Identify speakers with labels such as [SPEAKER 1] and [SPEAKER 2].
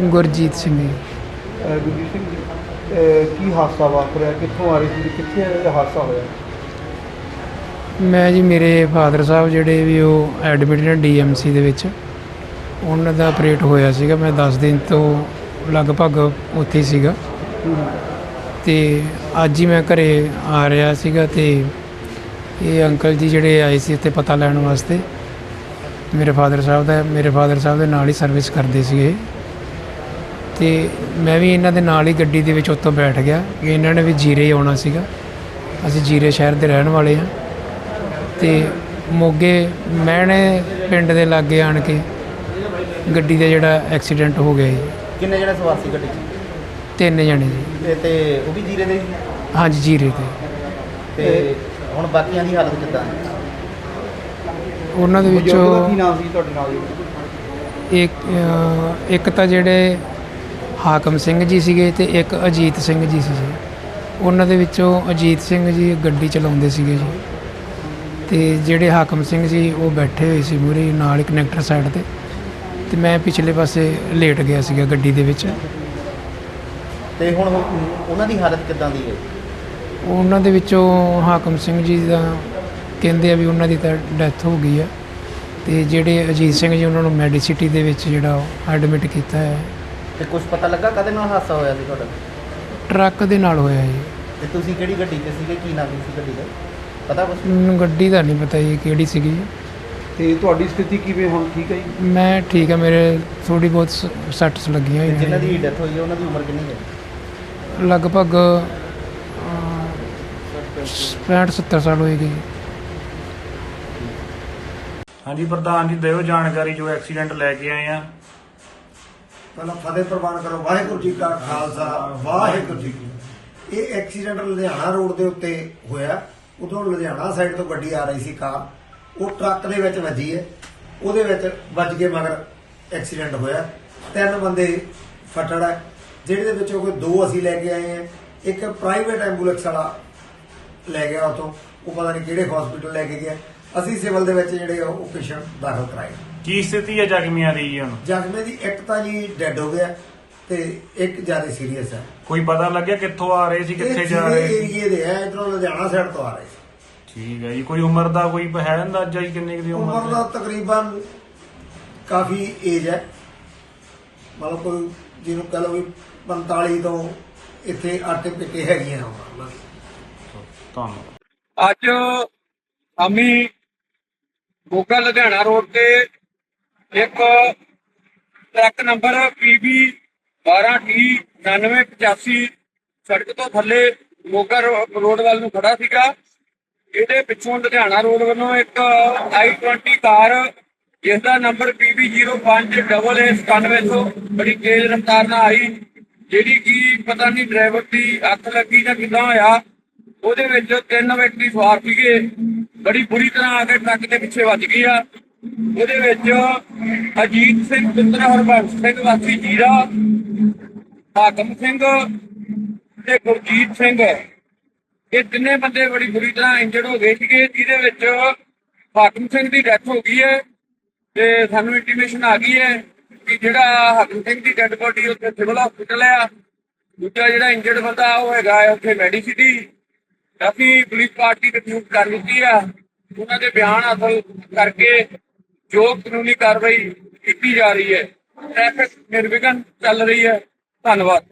[SPEAKER 1] ਗੁਰਜੀਤ ਸਿੰਘ ਜੀ।
[SPEAKER 2] ਅਹ ਗੁਰਜੀਤ ਸਿੰਘ ਜੀ ਅਹ ਕੀ ਹਾਦਸਾ ਵਾਪਰਿਆ? ਕਿੱਥੋਂ ਆ ਰਹੀ ਸੀ? ਕਿੱਥੇ ਇਹ ਹਾਦਸਾ ਹੋਇਆ?
[SPEAKER 1] ਮੈਂ ਜੀ ਮੇਰੇ ਫਾਦਰ ਸਾਹਿਬ ਜਿਹੜੇ ਵੀ ਉਹ ਐਡਮਿਟ ਨੇ ਡੀਐਮਸੀ ਦੇ ਵਿੱਚ ਉਹਨਾਂ ਦਾ ਆਪਰੇਟ ਹੋਇਆ ਸੀਗਾ। ਮੈਂ 10 ਦਿਨ ਤੋਂ ਲਗਭਗ ਉੱਥੇ ਹੀ ਸੀਗਾ। ਤੇ ਅੱਜ ਹੀ ਮੈਂ ਘਰੇ ਆ ਰਿਹਾ ਸੀਗਾ ਤੇ ਇਹ ਅੰਕਲ ਜੀ ਜਿਹੜੇ ਆਏ ਸੀ ਇੱਥੇ ਪਤਾ ਲੈਣ ਵਾਸਤੇ ਮੇਰੇ ਫਾਦਰ ਸਾਹਿਬ ਦਾ ਮੇਰੇ ਫਾਦਰ ਸਾਹਿਬ ਦੇ ਨਾਲ ਹੀ ਸਰਵਿਸ ਕਰਦੇ ਸੀਗੇ। ਤੇ ਮੈਂ ਵੀ ਇਹਨਾਂ ਦੇ ਨਾਲ ਹੀ ਗੱਡੀ ਦੇ ਵਿੱਚ ਉੱਤੋਂ ਬੈਠ ਗਿਆ ਕਿ ਇਹਨਾਂ ਨੇ ਵੀ ਜੀਰੇ ਹੀ ਆਉਣਾ ਸੀਗਾ। ਅਸੀਂ ਜੀਰੇ ਸ਼ਹਿਰ ਦੇ ਰਹਿਣ ਵਾਲੇ ਹਾਂ। ਤੇ ਮੋਗੇ ਮਹਿਣੇ ਪਿੰਡ ਦੇ ਲਾਗੇ ਆਣ ਕੇ ਗੱਡੀ ਦਾ ਜਿਹੜਾ ਐਕਸੀਡੈਂਟ ਹੋ ਗਿਆ ਜੀ।
[SPEAKER 3] ਕਿੰਨੇ ਜਣੇ ਸਵਾਰ ਸੀ ਗੱਡੀ 'ਚ?
[SPEAKER 1] ਤਿੰਨ ਜਣੇ ਜੀ।
[SPEAKER 3] ਤੇ- ਤੇ ਉਹ ਵੀ ਜੀਰੇ ਦੇ ਸੀ?
[SPEAKER 1] ਹਾਂਜੀ ਜੀਰੇ ਤੇ
[SPEAKER 3] ਤੇ ਹੁਣ ਬਾਕੀਆਂ ਦੀ ਹਾਲਤ ਕਿੱਦਾਂ? ਹੈ
[SPEAKER 1] ਉਹਨਾਂ ਦੇ
[SPEAKER 2] ਬਜ਼ੁਰਗ ਦਾ ਕੀ
[SPEAKER 1] ਵਿੱਚੋਂ
[SPEAKER 2] ਨਾਮ ਸੀ ਤੁਹਾਡੇ ਨਾਲ ਜੀ?
[SPEAKER 1] ਇੱਕ ਅਹ, ਇੱਕ ਤਾਂ ਜਿਹੜੇ ਹਾਕਮ ਸਿੰਘ ਜੀ ਸੀਗੇ ਤੇ ਇੱਕ ਅਜੀਤ ਸਿੰਘ ਜੀ ਸੀ ਜੀ। ਉਹਨਾਂ ਦੇ ਵਿੱਚੋਂ ਅਜੀਤ ਸਿੰਘ ਜੀ ਗੱਡੀ ਚਲਾਉਂਦੇ ਸੀਗੇ ਜੀ। ਤੇ ਜਿਹੜੇ ਹਾਕਮ ਸਿੰਘ ਜੀ ਉਹ ਬੈਠੇ ਹੋਏ ਸੀ ਮੂਹਰੇ ਨਾਲ ਕਨੈਕਟਰ ਸਾਈਡ ਤੇ। ਤੇ ਮੈਂ ਪਿਛਲੇ ਪਾਸੇ ਲੇਟ ਗਿਆ ਸੀਗਾ ਗੱਡੀ ਦੇ ਵਿੱਚ।
[SPEAKER 3] ਤੇ ਹੁਣ ਉਹ- ਉਹਨਾਂ ਦੀ ਹਾਲਤ ਕਿੱਦਾਂ ਦੀ ਹੈ?
[SPEAKER 1] ਉਹਨਾਂ ਦੇ ਵਿੱਚੋਂ ਹਾਕਮ ਸਿੰਘ ਜੀ ਦਾ ਕਹਿੰਦੇ ਆ ਵੀ ਉਹਨਾਂ ਦੀ ਤਾਂ ਡੈਥ ਹੋ ਗਈ ਆ। ਤੇ ਜਿਹੜੇ ਅਜੀਤ ਸਿੰਘ ਜੀ ਉਹਨਾਂ ਨੂੰ ਮੈਡੀਸਿਟੀ ਦੇ ਵਿੱਚ ਜਿਹੜਾ ਐਡਮਿਟ ਕੀਤਾ ਹੈ।
[SPEAKER 3] ਤੇ ਕੁਝ ਪਤਾ ਲੱਗਾ ਕਦੇ ਨਾਲ ਹਾਦਸਾ ਹੋਇਆ ਸੀ ਤੁਹਾਡਾ?
[SPEAKER 1] ਟਰੱਕ ਦੇ ਨਾਲ ਹੋਇਆ ਜੀ।
[SPEAKER 3] ਤੇ ਤੁਸੀਂ ਕਿਹੜੀ ਗੱਡੀ 'ਚ ਸੀਗੇ? ਕੀ ਨਾਮ ਸੀ ਗੱਡੀ ਦਾ? ਪਤਾ ਕੁਛ?
[SPEAKER 1] ਮੈਨੂੰ ਗੱਡੀ ਦਾ ਨਹੀਂ ਪਤਾ ਜੀ ਕਿਹੜੀ ਸੀਗੀ।
[SPEAKER 2] ਤੇ ਤੁਹਾਡੀ ਸਥਿਤੀ ਕਿਵੇਂ ਹੁਣ? ਠੀਕ ਹੈ ਜੀ?
[SPEAKER 1] ਮੈਂ ਠੀਕ ਆ ਮੇਰੇ ਥੋੜੀ ਬਹੁਤ ਸ- ਸੱਟਸ ਲੱਗੀਆਂ
[SPEAKER 3] ਤੇ
[SPEAKER 1] ਹੋਈਆਂ
[SPEAKER 3] ਜਿਨ੍ਹਾਂ
[SPEAKER 1] ਨੇ।
[SPEAKER 3] ਦੀ ਡੈਥ ਹੋਈ ਹੈ ਉਹਨਾਂ ਦੀ ਉਮਰ ਕਿੰਨੀ ਹੈ।
[SPEAKER 1] ਲਗਭਗ 65 70 ਸਾਲ ਹੋਏਗੀ
[SPEAKER 4] ਹਾਂਜੀ ਪ੍ਰਧਾਨ ਜੀ ਦਿਓ ਜਾਣਕਾਰੀ ਜੋ ਐਕਸੀਡੈਂਟ ਲੈ ਕੇ ਆਏ ਆ।
[SPEAKER 5] ਪਹਿਲਾਂ ਫਤਿਹ ਪ੍ਰਵਾਨ ਕਰੋ, ਵਾਹਿਗੁਰੂ ਜੀ ਕਾ ਖਾਲਸਾ, ਵਾਹਿਗੁਰੂ ਜੀ ਕੀ ਇਹ ਐਕਸੀਡੈਂਟ ਲੁਧਿਆਣਾ ਰੋਡ ਦੇ ਉੱਤੇ ਹੋਇਆ। ਉਧਰੋਂ ਲੁਧਿਆਣਾ ਸਾਈਡ ਤੋਂ ਗੱਡੀ ਆ ਰਹੀ ਸੀ ਕਾਰ। ਉਹ ਟਰੱਕ ਦੇ ਵਿੱਚ ਵੱਜੀ ਹੈ। ਉਹਦੇ ਵਿੱਚ ਵੱਜ ਕੇ ਮਗਰ ਐਕਸੀਡੈਂਟ ਹੋਇਆ। ਤਿੰਨ ਬੰਦੇ ਫਟੜ ਹੈ। ਜਿਹੜੇ ਦੇ ਵਿੱਚੋਂ ਕੋਈ ਦੋ ਅਸੀਂ ਲੈ ਕੇ ਆਏ ਹਾਂ। ਇੱਕ ਪ੍ਰਾਈਵੇਟ ਐਂਬੂਲੈਂਸ ਵਾਲਾ ਲੈ ਗਿਆ ਉਤੋਂ ਉਹ ਪਤਾ ਨਹੀਂ ਕਿਹੜੇ ਹਸਪੀਟਲ ਲੈ ਕੇ ਗਿਆ। ਅਸੀਂ ਸਿਵਲ ਦੇ ਵਿੱਚ ਜਿਹੜੇ ਉਹ ਪੇਸ਼ੈਂਟ ਦਾਖਲ ਕਰਾਏ।
[SPEAKER 4] ਕੀ ਸਥਿਤੀ ਹੈ ਜ਼ਖਮੀਆਂ ਦੀ ਜੀ ਹੁਣ?
[SPEAKER 5] ਜ਼ਖਮੀ ਦੀ ਇੱਕ ਤਾਂ ਜੀ ਡੈੱਡ ਹੋ ਗਿਆ ਤੇ ਇੱਕ ਜ਼ਿਆਦਾ ਸੀਰੀਅਸ ਹੈ
[SPEAKER 4] ਕੋਈ ਪਤਾ ਲੱਗਿਆ ਕਿੱਥੋਂ ਆ ਰਹੇ ਸੀ ਕਿੱਥੇ ਜਾ ਰਹੇ ਸੀ?
[SPEAKER 5] ਏਰੀਏ ਦੇ ਹੈ ਇਧਰੋਂ ਲੁਧਿਆਣਾ ਸਾਈਡ ਤੋਂ ਆ ਰਹੇ ਸੀ।
[SPEAKER 4] ਠੀਕ ਹੈ ਜੀ ਕੋਈ ਉਮਰ ਦਾ ਕੋਈ ਹੈ ਅੰਦਾਜ਼ਾ ਜੀ ਕਿੰਨੀ ਕੁ ਦੀ
[SPEAKER 5] ਉਮਰ
[SPEAKER 4] ਉਮਰ
[SPEAKER 5] ਦਾ ਤਕਰੀਬਨ ਕਾਫੀ ਏਜ ਹੈ। ਮਤਲਬ ਕੋਈ ਜਿਹਨੂੰ ਕਹ ਲਓ ਵੀ 45 ਤੋਂ ਇੱਥੇ ਆਟੇ ਪਿੱਟੇ ਹੈਗੀਆਂ ਉਮਰ
[SPEAKER 4] ਧੰਨਵਾਦ।
[SPEAKER 6] ਅੱਜ ਸ਼ਾਮੀ ਮੋਗਾ ਲੁਧਿਆਣਾ ਰੋਡ ਤੇ ਇੱਕ ਟਰੱਕ ਨੰਬਰ PB 12T9985 ਸੜਕ ਤੋਂ ਥੱਲੇ ਮੋਗਾ ਰੋ- ਰੋਡ ਵੱਲ ਨੂੰ ਖੜਾ ਸੀਗਾ। ਇਹਦੇ ਪਿੱਛੋਂ ਲੁਧਿਆਣਾ ਰੋਡ ਵੱਲੋਂ ਇੱਕ i20 ਕਾਰ ਜਿਸ ਦਾ ਨੰਬਰ PB05AA97 ਬੜੀ ਤੇਜ਼ ਰਫ਼ਤਾਰ ਨਾਲ ਆਈ, ਜਿਹੜੀ ਕਿ ਪਤਾ ਨਹੀਂ ਡਰਾਈਵਰ ਦੀ ਅੱਖ ਲੱਗੀ ਜਾਂ ਕਿਦਾਂ ਹੋਇਆ। ਉਹਦੇ ਵਿੱਚ ਤਿੰਨ ਵਿਅਕਤੀ ਸਵਾਰ ਸੀਗੇ। ਬੜੀ ਬੁਰੀ ਤਰ੍ਹਾਂ ਆ ਕੇ ਟਰੱਕ ਦੇ ਪਿੱਛੇ ਵੱਜ ਗਈ ਆ। ਉਹਦੇ ਵਿੱਚ ਅਜੀਤ ਸਿੰਘ ਪੁੱਤਰ, ਹਰਬੰਸ ਸਿੰਘ, ਵਾਸੀ ਜੀਰਾ, ਹਾਕਮ ਸਿੰਘ ਤੇ ਗੁਰਜੀਤ ਸਿੰਘ। ਇਹ ਤਿੰਨੇ ਬੰਦੇ ਬੜੀ ਬੁਰੀ ਤਰ੍ਹਾਂ ਇੰਜਰਡ ਹੋ ਗਏ ਸੀਗੇ, ਜਿਹਦੇ ਵਿੱਚ ਹਾਕਮ ਸਿੰਘ ਦੀ ਡੈਥ ਹੋ ਗਈ ਹੈ ਤੇ ਸਾਨੂੰ ਇੰਟੀਮੇਸ਼ਨ ਆ ਗਈ ਹੈ ਕਿ ਜਿਹੜਾ ਹਾਕਮ ਸਿੰਘ ਦੀ ਡੈੱਡ ਬੋਡੀ ਉੱਥੇ ਸਿਵਲ ਹਸਪੀਟਲ ਆ। ਦੂਜਾ ਜਿਹੜਾ ਇੰਜਰਡ ਬੰਦਾ ਉਹ ਹੈਗਾ ਹੈ ਉੱਥੇ ਮੈਡੀਸਿਟੀ ਕਾਫੀ ਪੁਲਿਸ ਪਾਰਟੀ ਰਿਪਿਊਟ ਕਰ ਦਿੱਤੀ ਆ। ਉਹਨਾਂ ਦੇ ਬਿਆਨ ਹਾਸਲ ਕਰਕੇ ਜੋ ਕਾਨੂੰਨੀ ਕਾਰਵਾਈ ਕੀਤੀ ਜਾ ਰਹੀ ਹੈ ਟ੍ਰੈਫਿਕ ਨਿਰਵਿਘਨ ਚੱਲ ਰਹੀ ਹੈ। ਧੰਨਵਾਦ।